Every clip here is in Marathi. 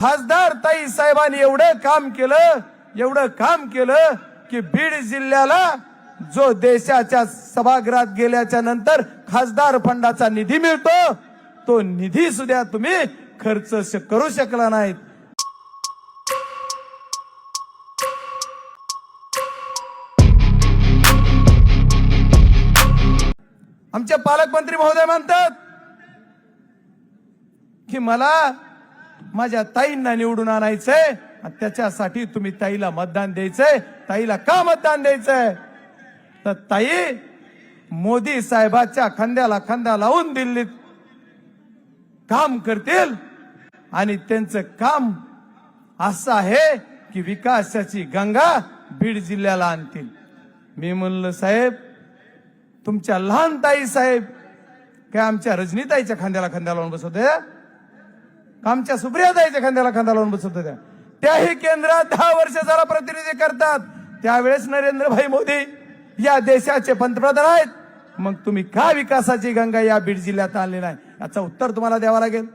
खासदार ताई साहेबांनी एवढं काम केलं एवढं काम केलं की बीड जिल्ह्याला जो देशाच्या सभागृहात गेल्याच्यानंतर खासदार फंडाचा निधी मिळतो तो निधी सुद्धा तुम्ही खर्च करू शकला नाहीत. आमचे पालकमंत्री महोदय म्हणतात की मला माझ्या ताईंना निवडून आणायचंय. आणि त्याच्यासाठी तुम्ही ताईला मतदान द्यायचंय. ताईला का मतदान द्यायचंय? तर ताई मोदी साहेबाच्या खांद्याला खांदा लावून दिल्लीत काम करतील. आणि त्यांचं काम असं आहे की विकासाची गंगा बीड जिल्ह्याला आणतील. मी म्हणलं साहेब तुमच्या लहान ताई साहेब काय आमच्या रजनीताईच्या खांद्याला खांद्या लावून बसवते का आमच्या सुप्रियाताईच्या खांद्याला खांदा लावून बसत होत्या. त्याही केंद्रात दहा वर्ष जरा प्रतिनिधी करतात. त्यावेळेस नरेंद्रभाई मोदी या देशाचे पंतप्रधान आहेत. मग तुम्ही का विकासाची गंगा या बीड जिल्ह्यात आणली नाही? याचं उत्तर तुम्हाला द्यावं लागेल.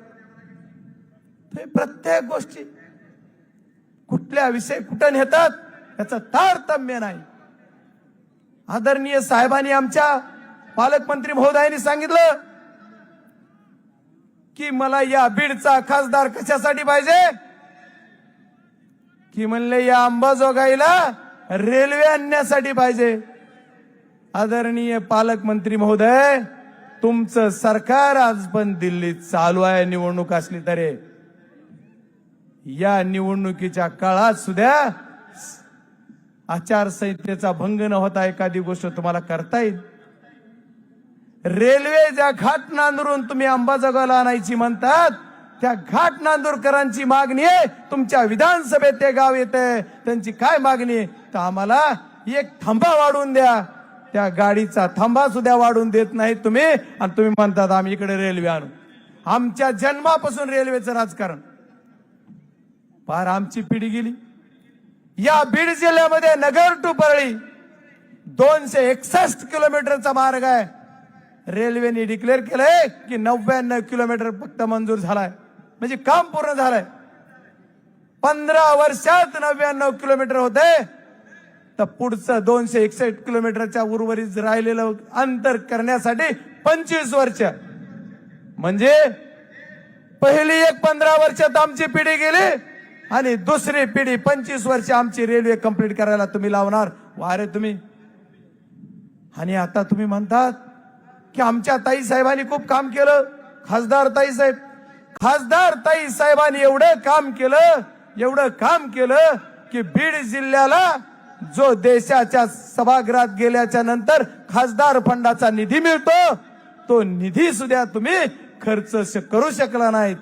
ते प्रत्येक गोष्टी कुठल्या विषय कुठं नेतात याचं तारतम्य नाही. आदरणीय साहेबांनी आमच्या पालकमंत्री महोदयांनी सांगितलं की मला या बीडचा खासदार कशासाठी पाहिजे? की म्हणले या अंबाजोगाईला रेल्वे आणण्यासाठी पाहिजे. आदरणीय पालकमंत्री महोदय तुमचं सरकार आज पण दिल्लीत चालू आहे निवडणूक असली तरी. या निवडणुकीच्या काळात सुद्धा आचारसंहितेचा भंग न होता एखादी गोष्ट तुम्हाला करता येईल. रेल्वे ज्या घाट नांदरून तुम्ही अंबाजोगाईला आणायची म्हणतात त्या घाट नांदूरकरांची मागणी आहे. तुमच्या विधानसभेत ते गाव येते. त्यांची काय मागणी तर आम्हाला एक थांबा वाढवून द्या. त्या गाडीचा थांबा सुद्धा वाढवून देत नाही तुम्ही. आणि तुम्ही म्हणतात आम्ही इकडे रेल्वे आणू. आमच्या जन्मापासून रेल्वेचं राजकारण. फार आमची पिढी गेली. या बीड जिल्ह्यामध्ये नगर टू परळी दोनशे एकसष्ट किलोमीटरचा मार्ग आहे. रेल्वेने डिक्लेअर केलंय की नव्याण्णव किलोमीटर फक्त मंजूर झालाय. म्हणजे काम पूर्ण झालंय. पंधरा वर्षात नव्याण्णव किलोमीटर होते. तर पुढचं दोनशे एकसष्ट किलोमीटरच्या उर्वरित राहिलेलं अंतर करण्यासाठी पंचवीस वर्ष. म्हणजे पहिली एक पंधरा वर्षात आमची पिढी गेली आणि दुसरी पिढी पंचवीस वर्ष आमची रेल्वे कंप्लीट करायला तुम्ही लावणार. वारे तुम्ही. आणि आता तुम्ही म्हणतात की आमच्या ताई साहेबांनी खूप काम केलं. खासदार ताई साहेब. खासदार ताई साहेबांनी एवढं काम केलं एवढं काम केलं की बीड जिल्ह्याला जो देशाच्या सभागृहात गेल्याच्यानंतर खासदार फंडाचा निधी मिळतो तो निधी सुद्धा तुम्ही खर्च करू शकला नाहीत.